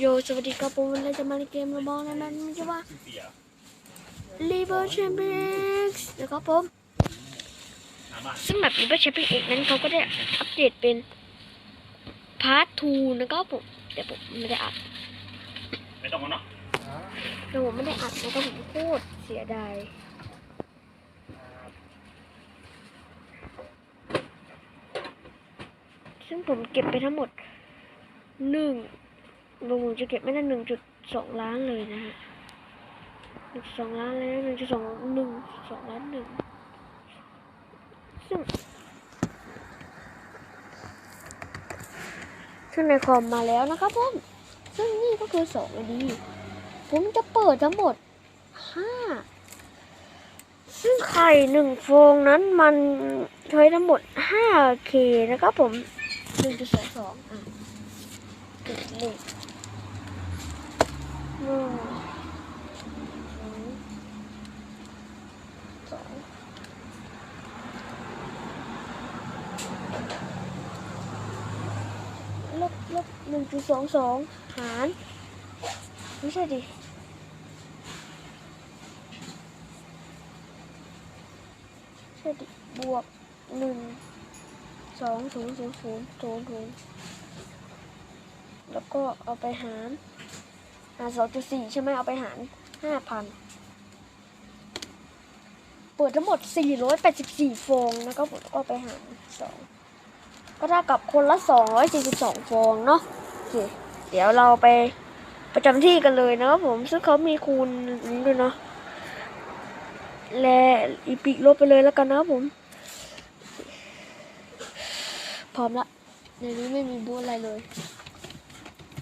โยสวัสดีครับผมวันนี้จะมาในเกมระบองในมันมันชื่อว่า Liver Champions นะครับผม ซึ่งแบบ Liver Champions เอกนั้นเขาก็ได้อัปเดตเป็นพาร์ท2นะครับผม แต่ผมไม่ได้อัดไม่ต้องมาเนาะแต่ผมไม่ได้อัดนะครับผมโคตรเสียดายซึ่งผมเก็บไปทั้งหมดหนึ่ง ผมจะเก็บไม่ได้หนึ่งจุดสองล้านเลยนะฮะหนึ่งสองล้านเลยหนึ่งจุดสองหนึ่งสองล้านหนึ่งซึ่งซึ่งในคอมมาแล้วนะครับผมซึ่งนี่ก็คือสองดีผมจะเปิดทั้งหมดห้าซึ่งไข่หนึ่งฟองนั้นมันใช้ทั้งหมด 5K นะครับผม 1.22อะหนึ่งหนึ่งหนึ่งสองลบลบหนึ่ง จุดสองสองหารไม่ใช่ดิใช่ดิบวกหนึ่งสองศูนย์ศูนย์ศูนย์ศูนย์ศูนย์แล้วก็เอาไปหารหารสองจุดสี่ใช่ไหมเอาไปหารห้าพันเปิดทั้งหมดสี่ร้อยแปดสิบสี่ฟองนะครับผมก็ไปหารสองก็เท่ากับคนละสองร้อยสี่สิบสองฟองเนาะ เค เดี๋ยวเราไปประจำที่กันเลยนะครับผมซึ่งเขามีคูณนี้ด้วยเนาะและอีปิลบไปเลยแล้วกันนะครับผม พร้อมละในนี้ไม่มีบูอะไรเลย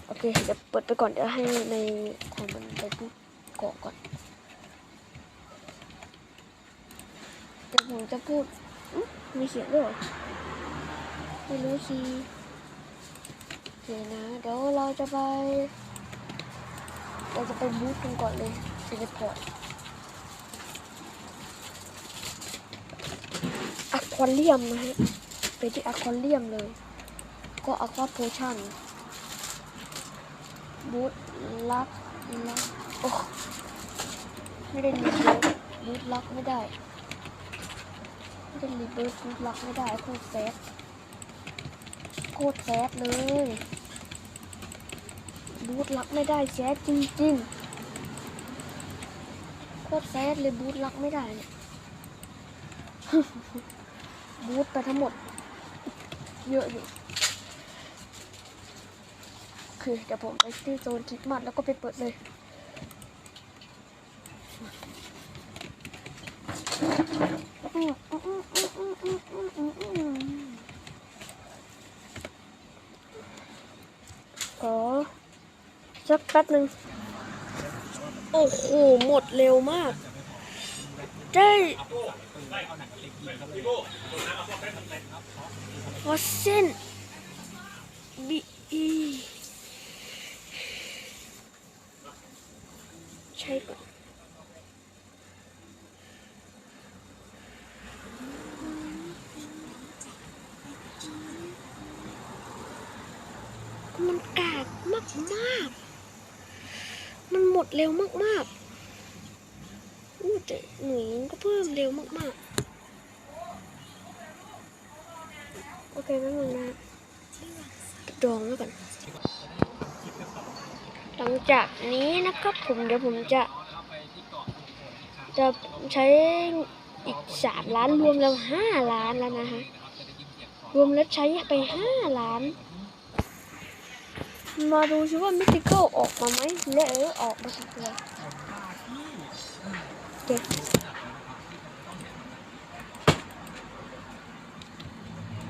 โอเคเดี๋ยวเปิดไปก่อนเดี๋ยวให้ในของมันไปพูดเกาะก่อนเดี๋ยวผมจะพูด มีเสียงด้วยหรอไม่รู้สิ เคนะเดี๋ยวเราจะไป เราจะไปบูธกันก่อนเลยเทเลพอร์ตอะควาเรียมนะฮะไปที่อะควาเรียมเลย ก็อะควาโพชั่นบูธลักลักโอ้ไม่ได้รีเบิร์บูธลักไม่ได้ไม่ได้รีเบิร์ดบูธลักไม่ได้โคตรแซดโคตรแซดเลย บูธลักไม่ได้แซดจริงๆโคตรแซดเลยบูธลักไม่ได้เนี่ยบูธไปทั้งหมด เยอะอยู่คือเดี๋ยวผมไปที่โซนคิดมัดแล้วก็ไปเปิดเลยขอ สักแป๊บหนึ่งโอ้โห หมดเร็วมาก ได้ฟอสเซนบีอีใช่ก่อนมันกากมากมากๆ มันหมดเร็วมากมากๆอู้แต่หนูก็เพิ่มเร็วมากมากๆ โอเคแป๊บนึงนะดองแล้วกันหลังจากนี้นะครับผมเดี๋ยวผมจะ จะใช้อีกสามล้านรวมแล้วห้าล้านแล้วนะฮะ รวมแล้วใช้ไปห้าล้าน มาดูซิว่ามิติเคิลออกมาไหมและเออออกมาสักตัวโอเค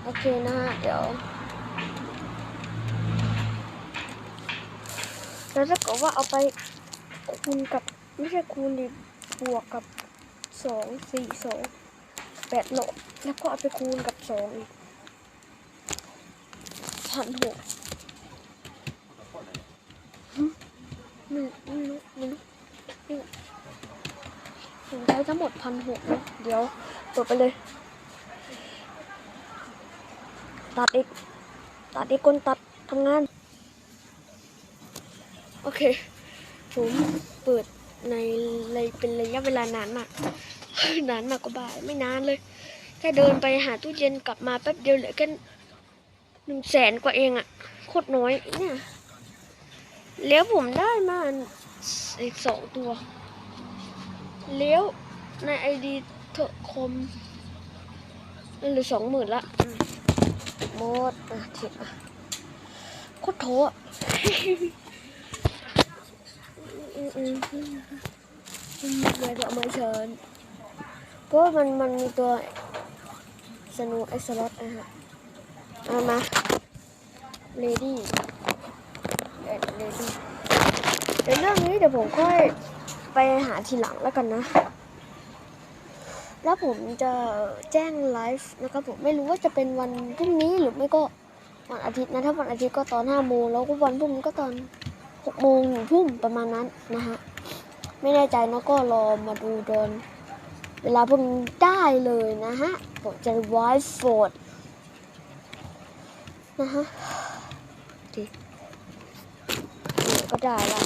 โอเคนะฮะเดี๋ยวแล้วถ้าเกิดว่าเอาไปคูณกับไม่ใช่คูณดิบวกกับสองสี่สองแปดโลแล้วก็เอาไปคูณกับสองอีกพันหกไม่ไม่รู้ไม่รู้ไม่รู้ผมใช้ ทั้งหมดพันหกเดี๋ยวเปิดไปเลย ตัดอีก ตัดอีกคนตัดทำงาน โอเค ผมเปิดในเลยเป็นระยะเวลานานมาก นานมากก็บ้ายไม่นานเลย แค่เดินไปหาตู้เย็นกลับมาแป๊บเดียวเหลือแค่หนึ่งแสนกว่าเองอะโคตรน้อยเนี่ยแล้วผมได้มาอีกสองตัวแล้ว ในไอดีเถอะคมเหลือสองหมื่นละอืมหมดอะทิปอะโคตรโถอะอืมอืมอืมอืมเดี๋ยวเอามาเชิญเพราะว่ามันมันมีตัวสนูเอ็กซ์ลอตนะฮะเอามาเลดี้เลดี้เดี๋ยวเรื่องนี้เดี๋ยวผมค่อยไปหาทีหลังแล้วกันนะ แล้วผมจะแจ้งไลฟ์นะครับผมไม่รู้ว่าจะเป็นวันพรุ่งนี้หรือไม่ก็วันอาทิตย์นะถ้าวันอาทิตย์ก็ตอนห้าโมงแล้วก็วันพรุ่งนี้ก็ตอนหกโมงหนึ่งทุ่มประมาณนั้นนะฮะไม่แน่ใจนะก็รอมาดูตอนเวลาพรุ่งนี้ได้เลยนะฮะผมจะไวฟ์โฟดนะฮะดีเนี่ยก็ได้ละ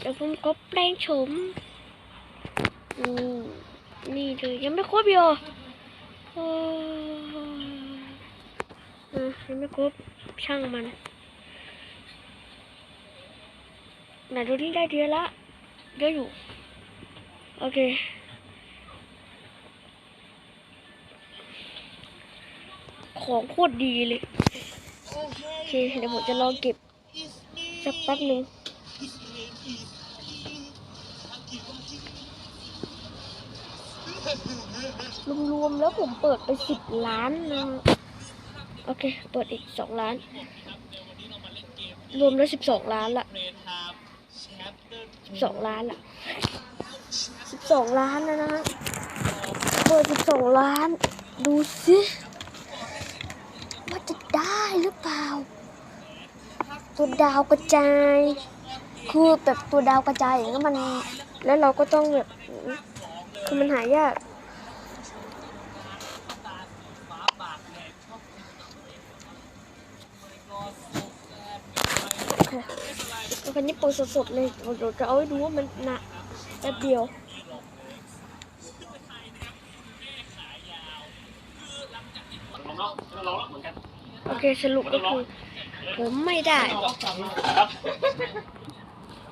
เดี๋ยวผมก็แปลงโฉมอืม นี่เลยยังไม่ครบอยู่เอออะยังไม่ครบช่างมันไหนดูที่ได้เดียละเยอะอยู่ โอเคของโคตรดีเลย โอเค เดี๋ยวผมจะลองเก็บ สักแป๊บหนึ่ง รวมๆแล้วผมเปิดไปสิบล้านนะโอเค เปิดอีกสองล้าน รวมแล้วสิบสองล้านละสิบสองล้านละสิบสองล้านนะนะเปิดสิบสองล้าน ดูสิว่าจะได้หรือเปล่า ตัวดาวกระจาย คือแบบตัวดาวกระจายอย่างนี้นมัน แล้วเราก็ต้องแบบ คือมันหายากโอเคแล้วคันนี้เปิดสดๆเลยเดี๋ยวจะเอาให้ดูว่ามันหนักแป๊บเดียวโอเคสรุปก็คือผมไม่ได้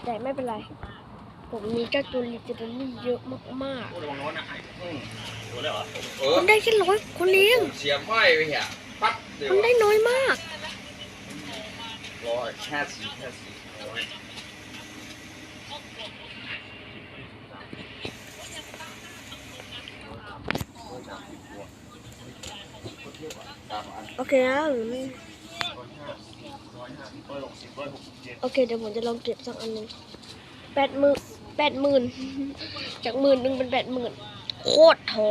แต่ไม่เป็นไร ผมมีเจ้าตัวลิเจนดารี่เยอะมากโอ้ระวังโน้นนะอืมตัวเลยเหรอเอๆ อมันได้แค่ร้อยคนเลี้ยง เสียบห้อยไปเหี้ยปั๊บเดี๋ยวมันได้น้อยมากร้อยแค่สี่แค่สี่ร้อยโอเคนะหรือร้อยหกสิบร้อยหกสิบเจ็ดโอเค เดี๋ยวผมจะลองเก็บสักอันหนึ่งแปดหมื่น แปดหมื่นจากหมื่นหนึ่งเป็นแปดหมื่นโคตรท้อ